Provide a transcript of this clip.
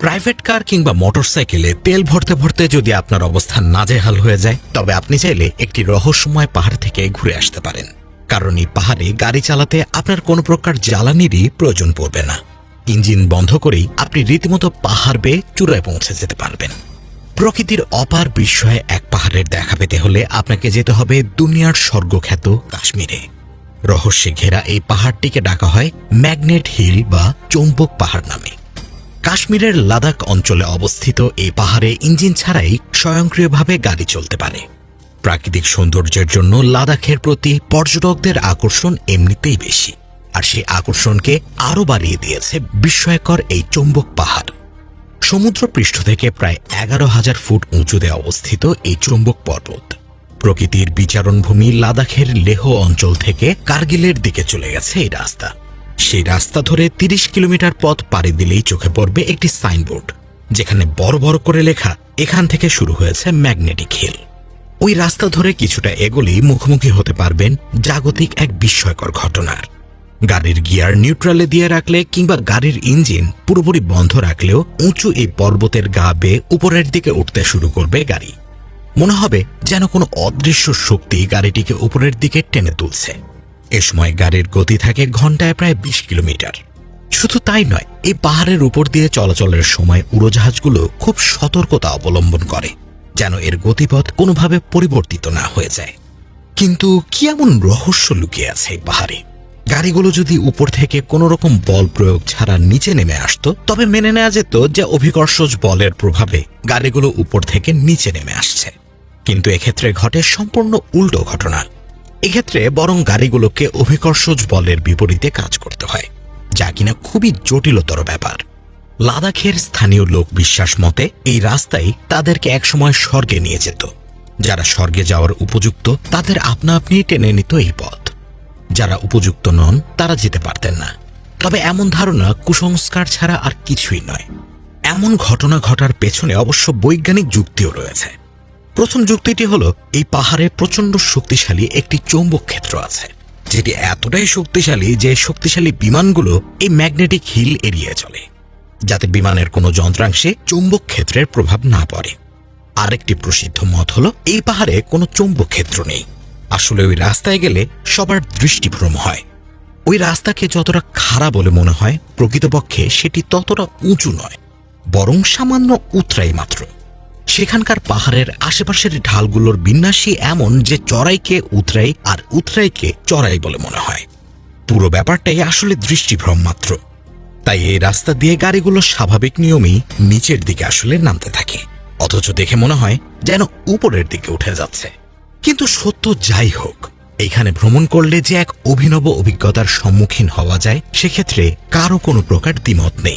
Private car কিংবা মোটরসাইকেলে তেল ভরতে ভরতে যদি আপনার অবস্থা নাজেহাল হয়ে যায়, তবে আপনি চাইলে একটি রহস্যময় পাহাড় থেকে ঘুরে আসতে পারেন। কারণ এই পাহাড়ে গাড়ি চালাতে আপনার কোনো প্রকার জ্বালানিরই প্রয়োজন পড়বে না। ইঞ্জিন বন্ধ করেই আপনি রীতিমতো পাহাড় বেয়ে চূড়ায় পৌঁছে যেতে পারবেন। প্রকৃতির অপার বিস্ময়ে এক পাহাড়ের দেখা পেতে হলে আপনাকে যেতে হবে দুনিয়ার স্বর্গখ্যাত কাশ্মীরে। রহস্যে ঘেরা এই পাহাড়টিকে ডাকা হয় ম্যাগনেট হিল বা চৌম্বক পাহাড় নামে। কাশ্মীরের লাদাখ অঞ্চলে অবস্থিত এই পাহাড়ে ইঞ্জিন ছাড়াই স্বয়ংক্রিয়ভাবে গাড়ি চলতে পারে। প্রাকৃতিক সৌন্দর্যের জন্য লাদাখের প্রতি পর্যটকদের আকর্ষণ এমনিতেই বেশি, আর সেই আকর্ষণকে আরও বাড়িয়ে দিয়েছে বিস্ময়কর এই চৌম্বক পাহাড়। সমুদ্র পৃষ্ঠ থেকে প্রায় এগারো হাজার ফুট উঁচুতে অবস্থিত এই চুম্বক পর্বত। প্রকৃতির বিচারণভূমি লাদাখের লেহ অঞ্চল থেকে কার্গিলের দিকে চলে গেছে এই রাস্তা। সেই রাস্তা ধরে তিরিশ কিলোমিটার পথ পাড়ি দিলেই চোখে পড়বে একটি সাইনবোর্ড, যেখানে বড় বড় করে লেখা, এখান থেকে শুরু হয়েছে ম্যাগনেটিক হিল। ওই রাস্তা ধরে কিছুটা এগোলেই মুখোমুখি হতে পারবেন জাগতিক এক বিস্ময়কর ঘটনার। গাড়ির গিয়ার নিউট্রালে দিয়ে রাখলে কিংবা গাড়ির ইঞ্জিন পুরোপুরি বন্ধ রাখলেও উঁচু এই পর্বতের গা বেয়ে উপরের দিকে উঠতে শুরু করবে গাড়ি। মনে হবে যেন কোনো অদৃশ্য শক্তি গাড়িটিকে উপরের দিকে টেনে তুলছে। এ সময় গাড়ির গতি থাকে ঘন্টায় প্রায় বিশ কিলোমিটার। শুধু তাই নয়, এই পাহাড়ের উপর দিয়ে চলাচলের সময় উড়োজাহাজগুলো খুব সতর্কতা অবলম্বন করে, যেন এর গতিপথ কোনোভাবে পরিবর্তিত না হয়ে যায়। কিন্তু কি এমন রহস্য লুকিয়ে আছে এই পাহাড়ে? গাড়িগুলো যদি উপর থেকে কোনো রকম বল প্রয়োগ ছাড়া নিচে নেমে আসতো, তবে মেনে নেওয়া যেত যে অভিকর্ষজ বলের প্রভাবে গাড়িগুলো উপর থেকে নিচে নেমে আসছে। কিন্তু এক্ষেত্রে ঘটে সম্পূর্ণ উল্টো ঘটনা। এক্ষেত্রে বরং গাড়িগুলোকে অভিকর্ষজ বলের বিপরীতে কাজ করতে হয়, যা কিনা খুবই জটিলতর ব্যাপার। লাদাখের স্থানীয় লোক বিশ্বাস মতে, এই রাস্তাই তাদেরকে একসময় স্বর্গে নিয়ে যেত। যারা স্বর্গে যাওয়ার উপযুক্ত, তাদের আপনা আপনি টেনে নিত এই পথ। যারা উপযুক্ত নন, তারা যেতে পারতেন না। তবে এমন ধারণা কুসংস্কার ছাড়া আর কিছুই নয়। এমন ঘটনা ঘটার পেছনে অবশ্য বৈজ্ঞানিক যুক্তিও রয়েছে। প্রথম যুক্তিটি হলো, এই পাহাড়ে প্রচণ্ড শক্তিশালী একটি চৌম্বক ক্ষেত্র আছে। যেটি এতটাই শক্তিশালী যে শক্তিশালী বিমানগুলো এই ম্যাগনেটিক হিল এড়িয়ে চলে, যাতে বিমানের কোনো যন্ত্রাংশে চৌম্বক ক্ষেত্রের প্রভাব না পড়ে। আরেকটি প্রসিদ্ধ মত হল, এই পাহাড়ে কোনো চৌম্বক ক্ষেত্র নেই। আসলে ওই রাস্তায় গেলে সবার দৃষ্টিভ্রম হয়। ওই রাস্তাকে যতটা খাড়া বলে মনে হয়, প্রকৃতপক্ষে সেটি ততটা উঁচু নয়, বরং সামান্য উতরাই মাত্র। সেখানকার পাহাড়ের আশেপাশের ঢালগুলোর বিন্যাসই এমন যে চড়াইকে উতরাই আর উতরাইকে চড়াই বলে মনে হয়। পুরো ব্যাপারটাই আসলে দৃষ্টিভ্রম মাত্র। তাই এই রাস্তা দিয়ে গাড়িগুলো স্বাভাবিক নিয়মেই নিচের দিকে আসলে নামতে থাকে। অথচ দেখে মনে হয় যেন উপরের দিকে উঠে যাচ্ছে। কিন্তু সত্য যাই হোক, এখানে ভ্রমণ করলে যে এক অভিনব অভিজ্ঞতার সম্মুখীন হওয়া যায়, সেক্ষেত্রে কারও কোনো প্রকার দ্বিমত নেই।